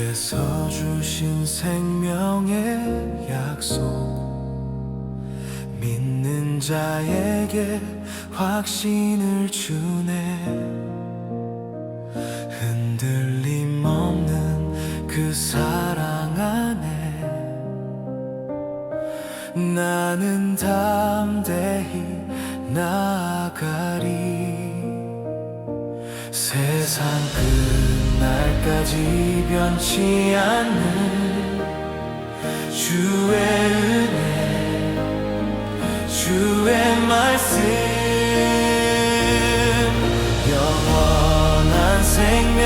주께서 주신 생명의 약속 믿는 자에게 확신을 주네. 흔들림 없는 그 사랑 안에 나는 담대히 나아가리. 세상 끝 날까지 변치 않는 주의 은혜 주의 말씀. 영원한 생명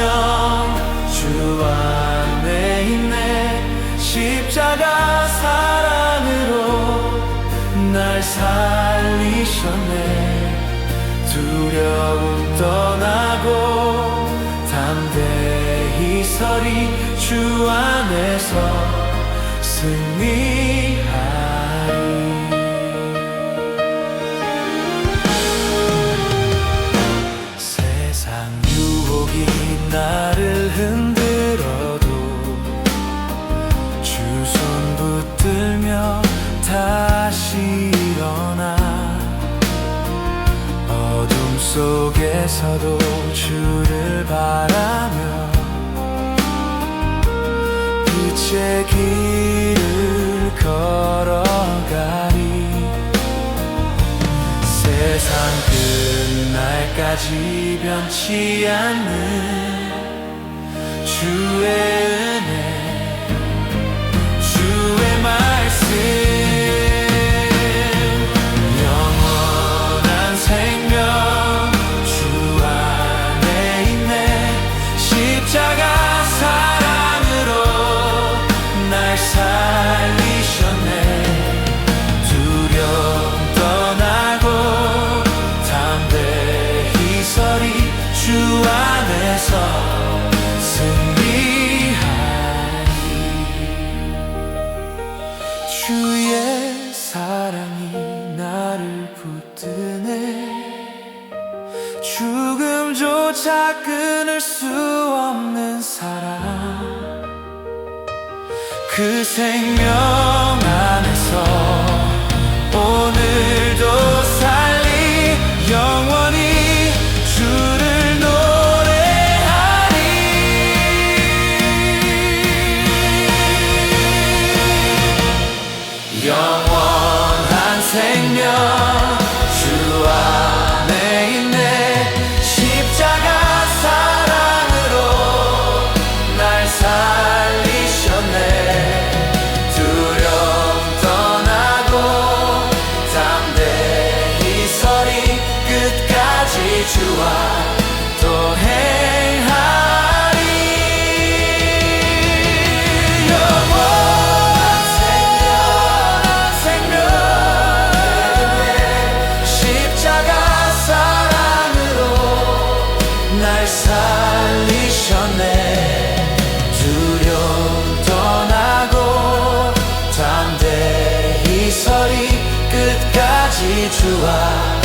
주 안에 있네. 십자가 사랑으로 날 살리셨네. 두려움 떠나 서리 주 안에서 승리하리. 세상 유혹이 나를 흔들어도 주 손 붙들며 다시 일어나 어둠 속에서도 주를 바라며 빛의 길을 걸어가리. 세상 끝날까지 변치 않는 주의 주의 사랑이 나를 붙드네. 죽음조차 끊을 수 없는 사랑. 그 생명 안에서 영원한 생명 true are.